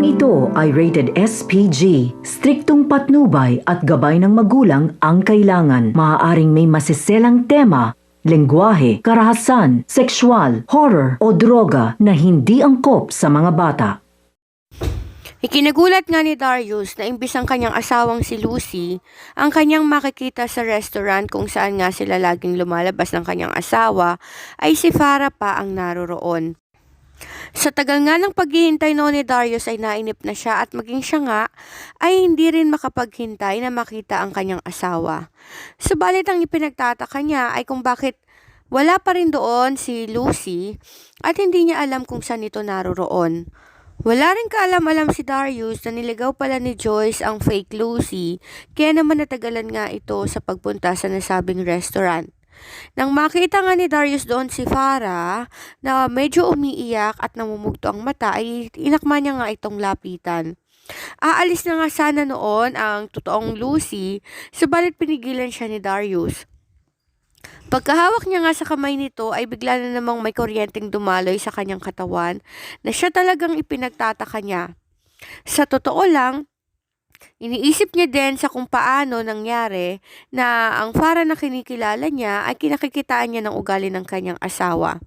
Programang ito ay rated SPG. Striktong patnubay at gabay ng magulang ang kailangan. Maaaring may masiselang tema, lengguwahe, karahasan, sexual, horror o droga na hindi angkop sa mga bata. Ikinagulat nga ni Darius na imbis ang kanyang asawang si Lucy, ang kanyang makikita sa restaurant kung saan nga sila laging lumalabas ng kanyang asawa, ay si Farah pa ang naroroon. Sa tagal nga ng paghihintay noon ni Darius ay nainip na siya at maging siya nga ay hindi rin makapaghintay na makita ang kanyang asawa. Subalit ang ipinagtataka niya ay kung bakit wala pa rin doon si Lucy at hindi niya alam kung saan ito naroroon. Wala rin kaalam-alam si Darius na niligaw pala ni Joyce ang fake Lucy, kaya naman natagalan nga ito sa pagpunta sa nasabing restaurant. Nang makita nga ni Darius doon si Farah na medyo umiiyak at namumugto ang mata ay inakma niya nga itong lapitan. Aalis na nga sana noon ang totoong Lucy, subalit pinigilan siya ni Darius. Pagkahawak niya nga sa kamay nito ay bigla na namang may kuryenteng dumaloy sa kanyang katawan na siya talagang ipinagtataka niya. Sa totoo lang, iniisip niya din sa kung paano nangyari na ang Farah na kinikilala niya ay kinakikitaan niya ng ugali ng kanyang asawa.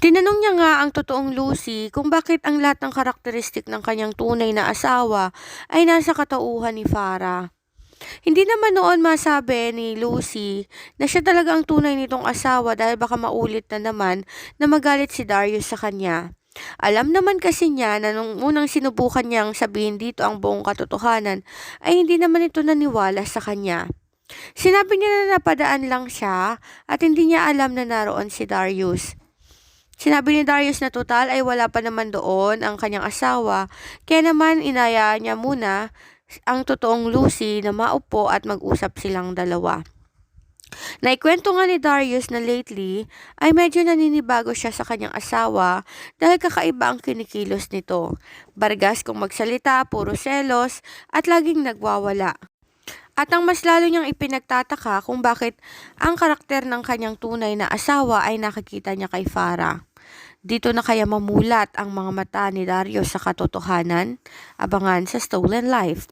Tinanong niya nga ang totoong Lucy kung bakit ang lahat ng karakteristik ng kanyang tunay na asawa ay nasa katauhan ni Farah. Hindi naman noon masabi ni Lucy na siya talaga ang tunay nitong asawa dahil baka maulit na naman na magalit si Darius sa kanya. Alam naman kasi niya na nung unang sinubukan niyang sabihin dito ang buong katotohanan ay hindi naman ito naniwala sa kanya. Sinabi niya na napadaan lang siya at hindi niya alam na naroon si Darius. Sinabi ni Darius na total ay wala pa naman doon ang kanyang asawa, kaya naman inaya niya muna ang totoong Lucy na maupo at mag-usap silang dalawa. Naikwento nga ni Darius na lately ay medyo naninibago siya sa kanyang asawa dahil kakaiba ang kinikilos nito. Bargas kung magsalita, puro selos at laging nagwawala. At ang mas lalo niyang ipinagtataka kung bakit ang karakter ng kanyang tunay na asawa ay nakikita niya kay Farah. Dito na kaya mamulat ang mga mata ni Darius sa katotohanan? Abangan sa Stolen Life.